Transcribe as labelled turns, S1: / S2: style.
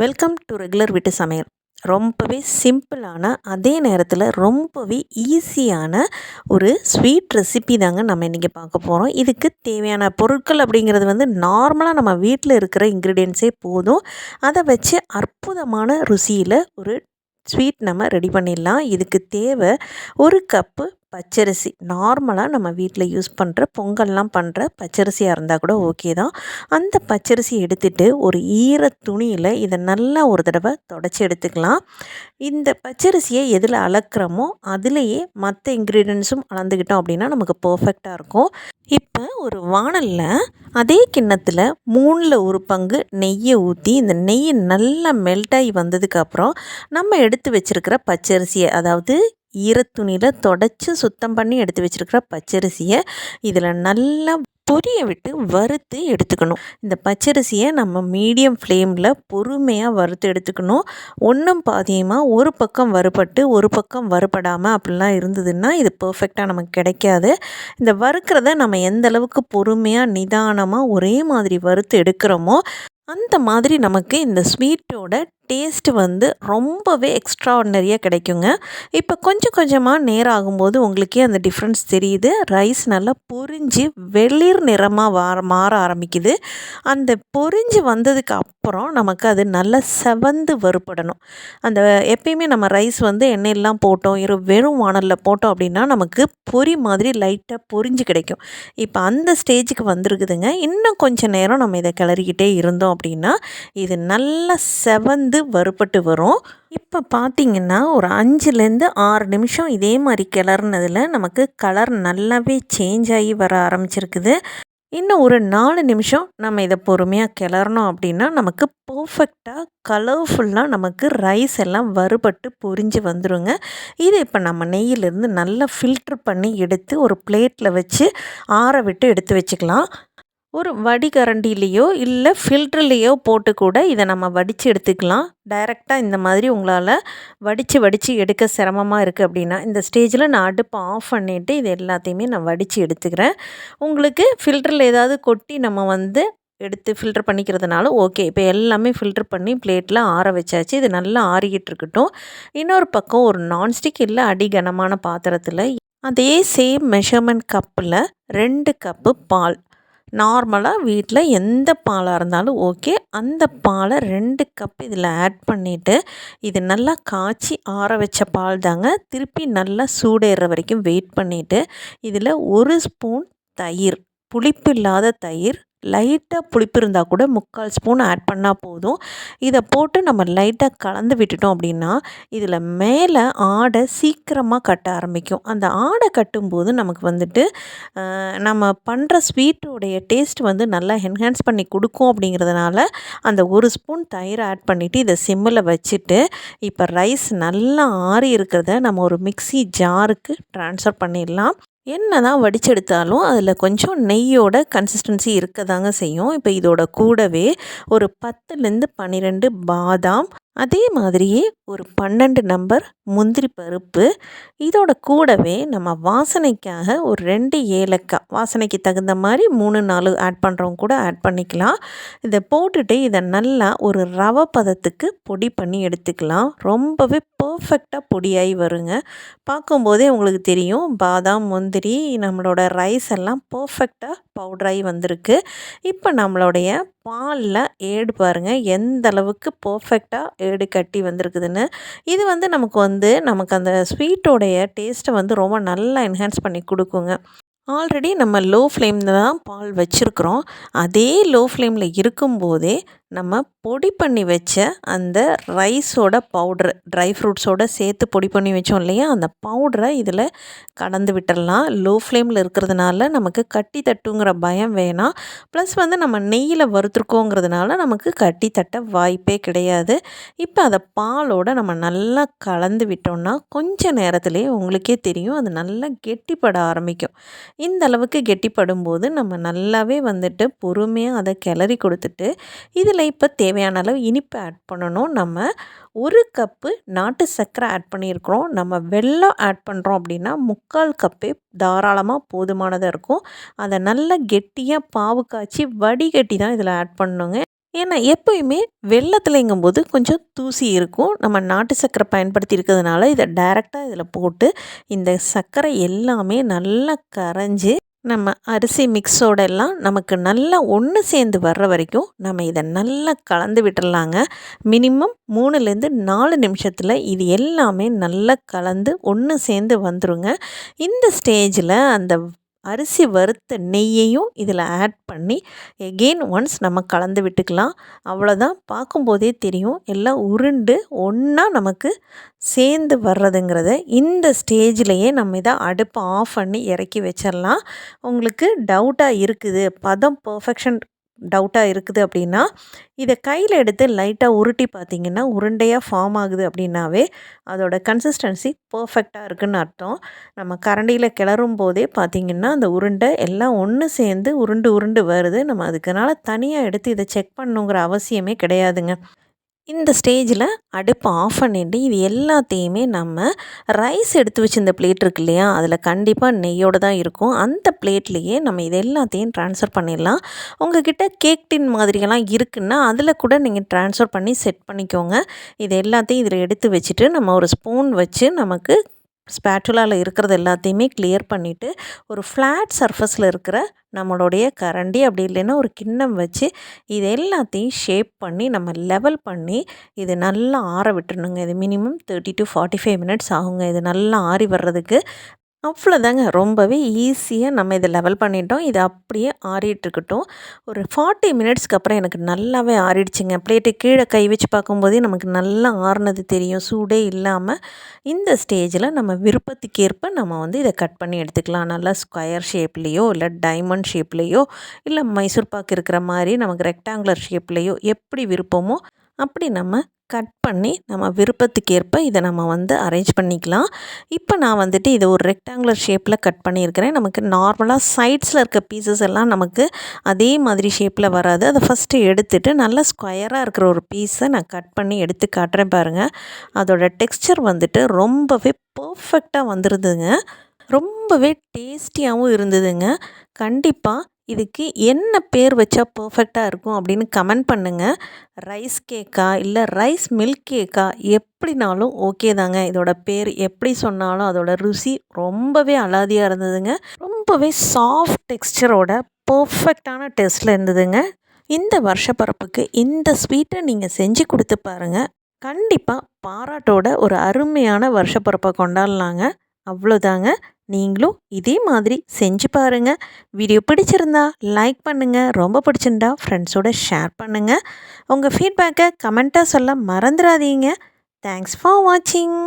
S1: Welcome to regular வீட்டு சமையல். ரொம்பவே சிம்பிளான அதே நேரத்தில் ரொம்பவே ஈஸியான ஒரு ஸ்வீட் ரெசிபி தாங்க நம்ம இன்றைக்கி பார்க்க போகிறோம் இதுக்கு தேவையான பொருட்கள் அப்படிங்கிறது வந்து நார்மலாக நம்ம வீட்டில் இருக்கிற இன்க்ரீடியன்ஸே போதும். அதை வச்சு அற்புதமான ருசியில் ஒரு ஸ்வீட் நம்ம ரெடி பண்ணிடலாம். இதுக்கு தேவை ஒரு கப்பு பச்சரிசி. நார்மலாக நம்ம வீட்டில் யூஸ் பண்ணுற பொங்கல்லாம் பண்ணுற பச்சரிசியாக இருந்தால் கூட ஓகே தான். அந்த பச்சரிசி எடுத்துகிட்டு ஒரு ஈர துணியில் இதை நல்லா ஒரு தடவை தொடச்சி எடுத்துக்கலாம். இந்த பச்சரிசியை எதில் அளக்குறோமோ அதுலேயே மற்ற இன்க்ரீடியன்ஸும் அளந்துக்கிட்டோம் அப்படின்னா நமக்கு பர்ஃபெக்டாக இருக்கும். இப்போ ஒரு வானலில் அதே கிண்ணத்தில் மூணில் ஒரு பங்கு நெய்யை ஊற்றி இந்த நெய் நல்லா மெல்ட்டாகி வந்ததுக்கப்புறம் நம்ம எடுத்து வச்சுருக்கிற பச்சரிசியை அதாவது ஈரத்துணியில் தொடச்சி சுத்தம் பண்ணி எடுத்து வச்சுருக்கிற பச்சரிசியை இதில் நல்லா பொரிய விட்டு வறுத்து எடுத்துக்கணும். இந்த பச்சரிசியை நம்ம மீடியம் ஃப்ளேமில் பொறுமையாக வறுத்து எடுத்துக்கணும். ஒன்றும் பாதியமாக ஒரு பக்கம் வறுபட்டு ஒரு பக்கம் வறுபடாமல் அப்படிலாம் இருந்ததுன்னா இது பர்ஃபெக்டாக நமக்கு கிடைக்காது. இந்த வறுக்கிறத நம்ம எந்த அளவுக்கு பொறுமையாக நிதானமாக ஒரே மாதிரி வறுத்து எடுக்கிறோமோ அந்த மாதிரி நமக்கு இந்த ஸ்வீட்டோட டேஸ்ட்டு வந்து ரொம்பவே எக்ஸ்ட்ராடினரியாக கிடைக்குங்க. இப்போ கொஞ்சம் கொஞ்சமாக நேரம் ஆகும்போது உங்களுக்கே அந்த டிஃப்ரென்ஸ் தெரியுது. ரைஸ் நல்லா பொரிஞ்சு வெளிர் நிறமாக வார மாற ஆரம்பிக்குது. அந்த பொரிஞ்சு வந்ததுக்கு அப்புறம் நமக்கு அது நல்லா செவந்து வறுப்படணும் அந்த எப்பயுமே நம்ம ரைஸ் வந்து எண்ணெயெல்லாம் போட்டோம் இரு வெறும் வானலில் போட்டோம் அப்படின்னா நமக்கு பொரி மாதிரி லைட்டாக பொரிஞ்சு கிடைக்கும். இப்போ அந்த ஸ்டேஜுக்கு வந்திருக்குதுங்க. இன்னும் கொஞ்சம் நேரம் நம்ம இதை கிளறிக்கிட்டே இருந்தோம் அப்படின்னா இது நல்லா செவந்து வந்து வறுபட்டு வரும். இப்போ பார்த்திங்கன்னா ஒரு அஞ்சுலேருந்து ஆறு நிமிஷம் இதே மாதிரி கிளறுனதில் நமக்கு கலர் நல்லாவே சேஞ்ச் ஆகி வர ஆரம்பிச்சிருக்குது. இன்னும் ஒரு நாலு நிமிஷம் நம்ம இதை பொறுமையாக கிளறணும் அப்படின்னா நமக்கு பர்ஃபெக்டாக கலர்ஃபுல்லாக நமக்கு ரைஸ் எல்லாம் வறுபட்டு பொரிஞ்சு வந்துடுங்க இதை இப்போ நம்ம நெய்யிலேருந்து நல்லா ஃபில்ட்ரு பண்ணி எடுத்து ஒரு பிளேட்டில் வச்சு ஆற விட்டு எடுத்து வச்சுக்கலாம். ஒரு வடிகரண்டிலேயோ இல்லை ஃபில்ட்ருலேயோ போட்டு கூட இதை நம்ம வடித்து எடுத்துக்கலாம். டைரெக்டாக இந்த மாதிரி உங்களால் வடித்து வடித்து எடுக்க சிரமமாக இருக்குது அப்படின்னா இந்த ஸ்டேஜில் நான் அடுப்பை ஆஃப் பண்ணிவிட்டு இது எல்லாத்தையுமே நான் வடித்து எடுத்துக்கிறேன். உங்களுக்கு ஃபில்டரில் ஏதாவது கொட்டி நம்ம வந்து எடுத்து ஃபில்டர் பண்ணிக்கிறதுனால ஓகே இப்போ எல்லாமே ஃபில்டர் பண்ணி பிளேட்டில் ஆற வச்சாச்சு. இது நல்லா ஆறிக்கிட்டு இருக்கட்டும். இன்னொரு பக்கம் ஒரு நான்ஸ்டிக் இல்லை அடி கனமான பாத்திரத்தில் அதே சேம் மெஷர்மெண்ட் கப்பில் ரெண்டு கப்பு பால் நார்மலாக வீட்டில் எந்த பாலாக இருந்தாலும் ஓகே. அந்த பாலை ரெண்டு கப் இதில் ஆட் பண்ணிவிட்டு இது நல்லா காய்ச்சி ஆற வச்ச பால் தாங்க. திருப்பி நல்லா சூடேற வரைக்கும் வெயிட் பண்ணிவிட்டு இதில் ஒரு ஸ்பூன் தயிர் புளிப்பு இல்லாத தயிர் லைட்டாக புளிப்பு இருந்தால் கூட முக்கால் ஸ்பூன் ஆட் பண்ணால் போதும். இதை போட்டு நம்ம லைட்டாக கலந்து விட்டுட்டோம் அப்படின்னா இதில் மேலே ஆடை சீக்கிரமாக கட்ட ஆரம்பிக்கும். அந்த ஆடை கட்டும்போது நமக்கு வந்துட்டு நம்ம பண்ணுற ஸ்வீட்டோடைய டேஸ்ட் வந்து நல்லா என்ஹான்ஸ் பண்ணி கொடுக்கும் அப்படிங்கிறதுனால அந்த ஒரு ஸ்பூன் தயிர் ஆட் பண்ணிவிட்டு இதை சிம்மில் வச்சுட்டு இப்போ ரைஸ் நல்லா ஆறி இருக்கிறத நம்ம ஒரு மிக்சி ஜாருக்கு ட்ரான்ஸ்ஃபர் பண்ணிடலாம். என்ன தான் வடிச்செடுத்தாலும் அதில் கொஞ்சம் நெய்யோட கன்சிஸ்டன்சி இருக்க தாங்க செய்யும். இப்போ இதோட கூடவே ஒரு பத்துலேருந்து பன்னிரெண்டு பாதாம் அதே மாதிரியே ஒரு பன்னெண்டு நம்பர் முந்திரி பருப்பு. இதோட கூடவே நம்ம வாசனைக்காக ஒரு ரெண்டு ஏலக்காய். வாசனைக்கு தகுந்த மாதிரி மூணு நாலு ஆட் பண்ணுறவங்க கூட ஆட் பண்ணிக்கலாம். இதை போட்டுட்டு இதை நல்லா ஒரு ரவை பதத்துக்கு பொடி பண்ணி எடுத்துக்கலாம். ரொம்பவே பர்ஃபெக்டாக பொடியாகி வருங்க. பார்க்கும்போதே உங்களுக்கு தெரியும் பாதாம் முந்திரி நம்மளோட ரைஸ் எல்லாம் பர்ஃபெக்டாக பவுடராகி வந்திருக்கு. இப்போ நம்மளுடைய பாலில் ஏடு பாருங்கள் எந்த அளவுக்கு பர்ஃபெக்டாக ஏடு கட்டி வந்திருக்குதுன்னு. இது வந்து நமக்கு வந்து நமக்கு அந்த ஸ்வீட்டோடைய டேஸ்ட்டை வந்து ரொம்ப நல்லா என்ஹான்ஸ் பண்ணி கொடுக்குங்க. ஆல்ரெடி நம்ம லோ ஃப்ளேமில் தான் பால் வச்சுருக்குறோம். அதே லோ ஃப்ளேமில் இருக்கும்போதே நம்ம பொடி பண்ணி வச்ச அந்த ரைஸோட பவுட்ரு ட்ரை ஃப்ரூட்ஸோடு சேர்த்து பொடி பண்ணி வச்சோம் இல்லையா? அந்த பவுடரை இதில் கலந்து விட்டுடலாம். லோ ஃப்ளேமில் இருக்கிறதுனால நமக்கு கட்டி தட்டுங்கிற பயம் வேணாம். ப்ளஸ் வந்து நம்ம நெய்யில் வறுத்துருக்கோங்கிறதுனால நமக்கு கட்டி தட்ட வாய்ப்பே கிடையாது. இப்போ அதை பாலோடு நம்ம நல்லா கலந்து விட்டோம்னா கொஞ்ச நேரத்துலேயே உங்களுக்கே தெரியும் அது நல்லா கெட்டிப்பட ஆரம்பிக்கும். இந்த அளவுக்கு கெட்டிப்படும் போது நம்ம நல்லாவே வந்துட்டு பொறுமையாக அதை கிளறி கொடுத்துட்டு இதில் இதில் இப்போ தேவையான அளவு இனிப்பு ஆட் பண்ணணும். நம்ம ஒரு கப்பு நாட்டு சர்க்கரை ஆட் பண்ணியிருக்கிறோம். நம்ம வெள்ளம் ஆட் பண்ணுறோம் அப்படின்னா முக்கால் கப்பே தாராளமாக போதுமானதாக இருக்கும். அதை நல்லா கெட்டியாக பாவு காய்ச்சி வடிகட்டி தான் இதில் ஆட் பண்ணணுங்க. ஏன்னா எப்போயுமே வெள்ளத்துலங்கும்போது கொஞ்சம் தூசி இருக்கும். நம்ம நாட்டு சர்க்கரை பயன்படுத்தி இருக்கிறதுனால இதை டைரெக்டாக இதில் போட்டு இந்த சர்க்கரை எல்லாமே நல்லா கரைஞ்சி நம்ம அரிசி மிக்ஸோட எல்லாம் நமக்கு நல்லா ஒன்று சேர்ந்து வர்ற வரைக்கும் நம்ம இதை நல்லா கலந்து விட்டுடலாங்க மினிமம் மூணுலேருந்து நாலு நிமிஷத்தில் இது எல்லாமே நல்லா கலந்து ஒன்று சேர்ந்து வந்துருங்க. இந்த ஸ்டேஜில் அந்த அரிசி வறுத்த நெய்யையும் இதில் ஆட் பண்ணி எகெயின் ஒன்ஸ் நம்ம கலந்து விட்டுக்கலாம். அவ்வளோதான் பார்க்கும்போதே தெரியும். எல்லாம் உருண்டு ஒன்றா நமக்கு சேர்ந்து வர்றதுங்கிறத இந்த ஸ்டேஜ்லேயே நம்ம இதை அடுப்பை ஆஃப் பண்ணி இறக்கி வச்சிடலாம். உங்களுக்கு டவுட்டாக இருக்குது. பதம் பர்ஃபெக்ஷன் டவுட்டாக இருக்குது அப்படின்னா இதை கையில் எடுத்து லைட்டாக உருட்டி பார்த்திங்கன்னா உருண்டையாக ஃபார்ம் ஆகுது அப்படின்னாவே அதோட கன்சிஸ்டன்சி பர்ஃபெக்டாக இருக்குதுன்னு அர்த்தம். நம்ம கரண்டியில் கிளறும் போதே பார்த்திங்கன்னா அந்த உருண்டை எல்லாம் ஒன்று சேர்ந்து உருண்டு உருண்டு வருது. நம்ம அதுக்குனால தனியாக எடுத்து இதை செக் பண்ணுங்கிற அவசியமே கிடையாதுங்க. இந்த ஸ்டேஜில் அடுப்பை ஆஃப் பண்ணிவிட்டு இது எல்லாத்தையுமே நம்ம ரைஸ் எடுத்து வச்சுருந்த பிளேட் இருக்கு இல்லையா? அதில் கண்டிப்பாக நெய்யோடு தான் இருக்கும். அந்த பிளேட்லேயே நம்ம இது எல்லாத்தையும் ட்ரான்ஸ்ஃபர் பண்ணிடலாம். உங்ககிட்ட கேக் டின் மாதிரியெல்லாம் இருக்குன்னா அதில் கூட நீங்கள் ட்ரான்ஸ்ஃபர் பண்ணி செட் பண்ணிக்கோங்க. இது எல்லாத்தையும் இதில் எடுத்து வச்சுட்டு நம்ம ஒரு ஸ்பூன் வச்சு நமக்கு ஸ்பேட்டுலாவில் இருக்கிறது எல்லாத்தையுமே கிளியர் பண்ணிவிட்டு ஒரு ஃப்ளாட் சர்ஃபஸில் இருக்கிற நம்மளுடைய கரண்டி அப்படி இல்லைன்னா ஒரு கிண்ணம் வச்சு இது எல்லாத்தையும் ஷேப் பண்ணி நம்ம லெவல் பண்ணி இது நல்லா ஆற விட்டுருணுங்க இது minimum thirty to forty five minutes ஆகுங்க. இது நல்லா ஆறி வர்றதுக்கு. அவ்வளோதாங்க. ரொம்பவே ஈஸியாக நம்ம இதை லெவல் பண்ணிட்டோம். இது அப்படியே ஆறிட்டுருக்கட்டும் ஒரு ஃபார்ட்டி மினிட்ஸ்க்கு அப்புறம் எனக்கு நல்லாவே ஆறிடுச்சுங்க. பிளேட்டு கீழே கை வச்சு பார்க்கும்போதே நமக்கு நல்லா ஆறுனது தெரியும். சூடே இல்லாமல் இந்த ஸ்டேஜில் நம்ம விருப்பத்துக்கேற்ப நம்ம வந்து இதை கட் பண்ணி எடுத்துக்கலாம். நல்லா ஸ்கொயர் ஷேப்லேயோ இல்லை டைமண்ட் ஷேப்லேயோ இல்லை மைசூர் பாக்கு இருக்கிற மாதிரி நமக்கு ரெக்டாங்குலர் ஷேப்லேயோ எப்படி விருப்பமோ அப்படி நம்ம கட் பண்ணி நம்ம விருப்பத்துக்கு ஏற்ப இதை நம்ம வந்து அரேஞ்ச் பண்ணிக்கலாம். இப்போ நான் வந்துட்டு இதை ஒரு ரெக்டாங்குலர் ஷேப்பில் கட் பண்ணியிருக்கிறேன். நமக்கு நார்மலாக சைட்ஸில் இருக்க பீசஸ் எல்லாம் நமக்கு அதே மாதிரி ஷேப்பில் வராது. அதை ஃபஸ்ட்டு எடுத்துகிட்டு நல்லா ஸ்கொயராக இருக்கிற ஒரு பீஸை நான் கட் பண்ணி எடுத்து காட்டுறேன் பாருங்கள் அதோடய டெக்ஸ்சர் வந்துட்டு ரொம்பவே பர்ஃபெக்டாக வந்துருதுங்க. ரொம்பவே டேஸ்டியாகவும் இருந்ததுங்க. கண்டிப்பாக இதுக்கு என்ன பேர் வச்சா பர்ஃபெக்டாக இருக்கும் அப்படின்னு கமெண்ட் பண்ணுங்கள் ரைஸ் கேக்கா இல்லை ரைஸ் மில்க் கேக்கா எப்படினாலும் ஓகே தாங்க. இதோட பேர் எப்படி சொன்னாலும் அதோட ருசி ரொம்பவே அலாதியாக இருந்ததுங்க. ரொம்பவே சாஃப்ட் டெக்ஸ்டரோட பர்ஃபெக்டான டேஸ்ட்டில் இருந்ததுங்க. இந்த வருஷப்பரப்புக்கு இந்த ஸ்வீட்டை நீங்கள் செஞ்சு கொடுத்து பாருங்கள் கண்டிப்பாக பாராட்டோட ஒரு அருமையான வருஷப்பரப்பை கொண்டாடலாங்க. அவ்வளோதாங்க. நீங்களும் இதே மாதிரி செஞ்சு பாருங்கள் வீடியோ பிடிச்சிருந்தா லைக் பண்ணுங்கள் ரொம்ப பிடிச்சிருந்தா ஃப்ரெண்ட்ஸோட ஷேர் பண்ணுங்கள் உங்கள் ஃபீட்பேக்கை கமெண்ட்டாக சொல்ல மறந்துடாதீங்க. தேங்க்ஸ் ஃபார் வாட்சிங்